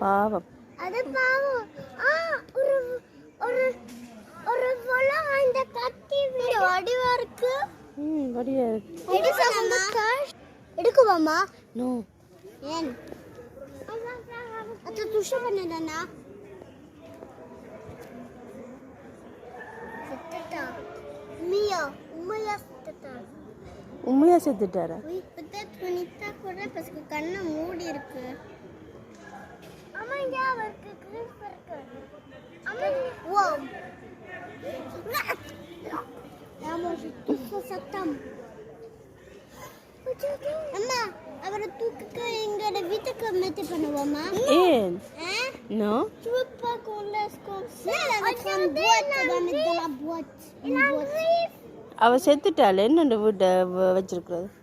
பாவம். அது பாவம். ஆ ஒரு ஒரு ஒரு வளம் அந்த கத்தி வீடு. வடிவா இருக்கு. ம் வடியா இருக்கு. எடுக்கலாமா எடுக்குவாமா நோ. ஏன்? அது துஷ பண்ணனா செத்துட்டா. மியா உண்மையா செத்துட்டா? உண்மையா செத்துட்டாரா? Peut-être Bonita கூட que கண்ணை மூடி இருக்கு அம்மா இங்க அவருக்கு கிரிப் இருக்கு அம்மா வா ஆமா சுத்த சத்தம் அம்மா அவரை தூக்குக்க எங்களோட வீட்டுக்கு மெத்து பண்ணுவோமா ஏன் no Tu veux pas qu'on laisse comme ça Elle va mettre une boîte, elle va mettre dans la boîte. Une boîte. அவ செத்துட்டாள் என்ன வீட்டை வ- வச்சிருக்கிறது Ah, ah,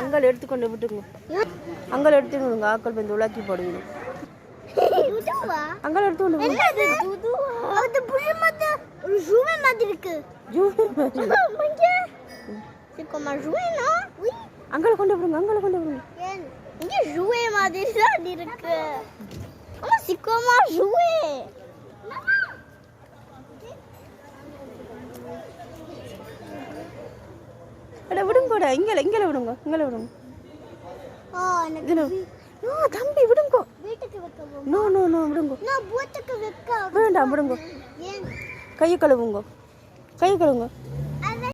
அங்கே எடுத்துக்கொண்டு விட்டுங்க அங்கே எடுத்துக்கணுங்க ஆக்கள் வந்து உலாக்கி போடுவீங்க. துதுவா அங்கே எடுத்துக்கொண்டு விடுங்க. அங்கே கொண்டு விடுங்க அங்கே கொண்டு விடுங்க. ஏன் இங்க ஜூவே மாதிரி தான் இருக்கு ஆமா c'est comme அட விடு கூட இங்கே இங்கே விடுங்க இங்கே விடுங்க. ஆ தம்பி விடுங்க. நோ நோ நோ விடுங்க. நான் பூத்துக்கு வைக்க வேண்டாம் விடுங்க. ஏன்? கையை கழுவுங்க. கையை கழுவுங்க.